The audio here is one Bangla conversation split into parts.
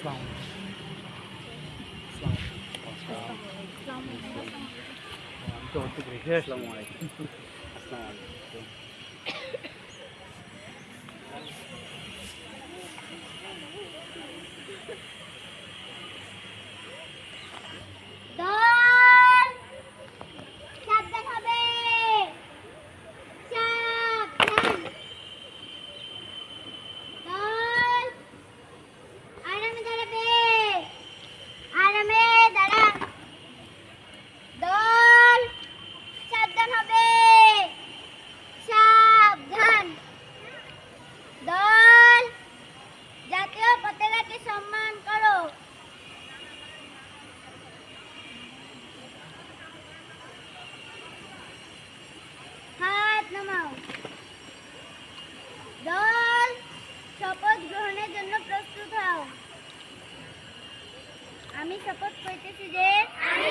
আসসালাম আসসালাম আসসালাম আলাইকুম আমি শপথ করতেছি যে আমি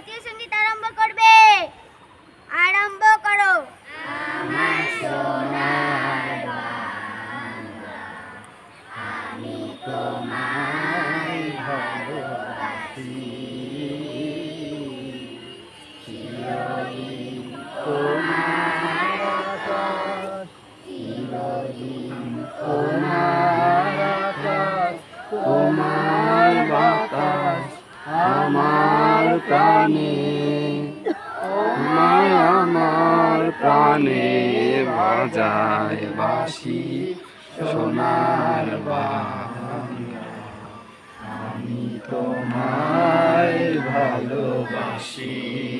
জাতীয় সংগীত আরম্ভ করবে। আরম্ভ করো। আমার সোনার বাংলা আমি তোমায় ভালোবাসি। প্রাণে। আমার প্রাণে বাজায় বাসি সোনার আমি তোমায় ভালোবাসি।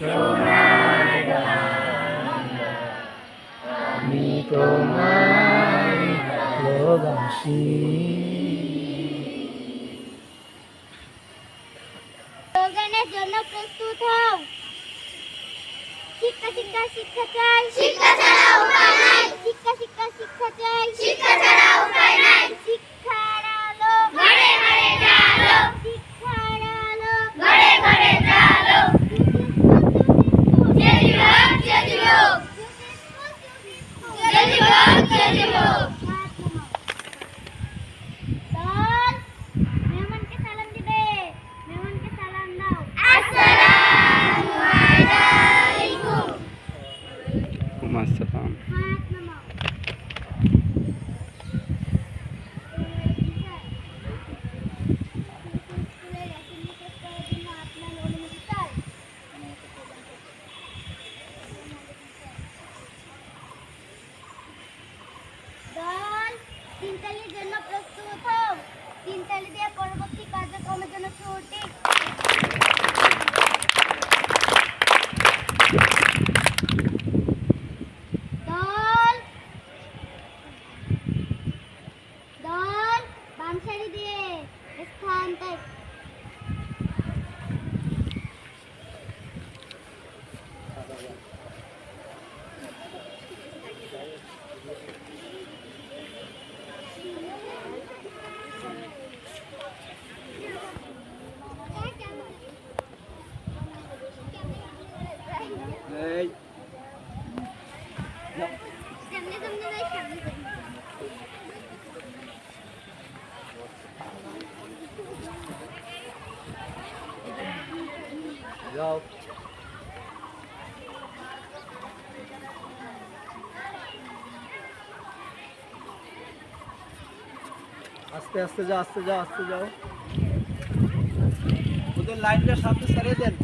আমি তোমার জন্য প্রস্তুত হও। শিক্ষা শিক্ষা শিক্ষা চাই। শিক্ষা চাই। জন্য ছুটি যাও আস্তে আস্তে যাও আস্তে যাও আস্তে যাও। ওদের লাইনটা সামনে সারিয়ে দেন।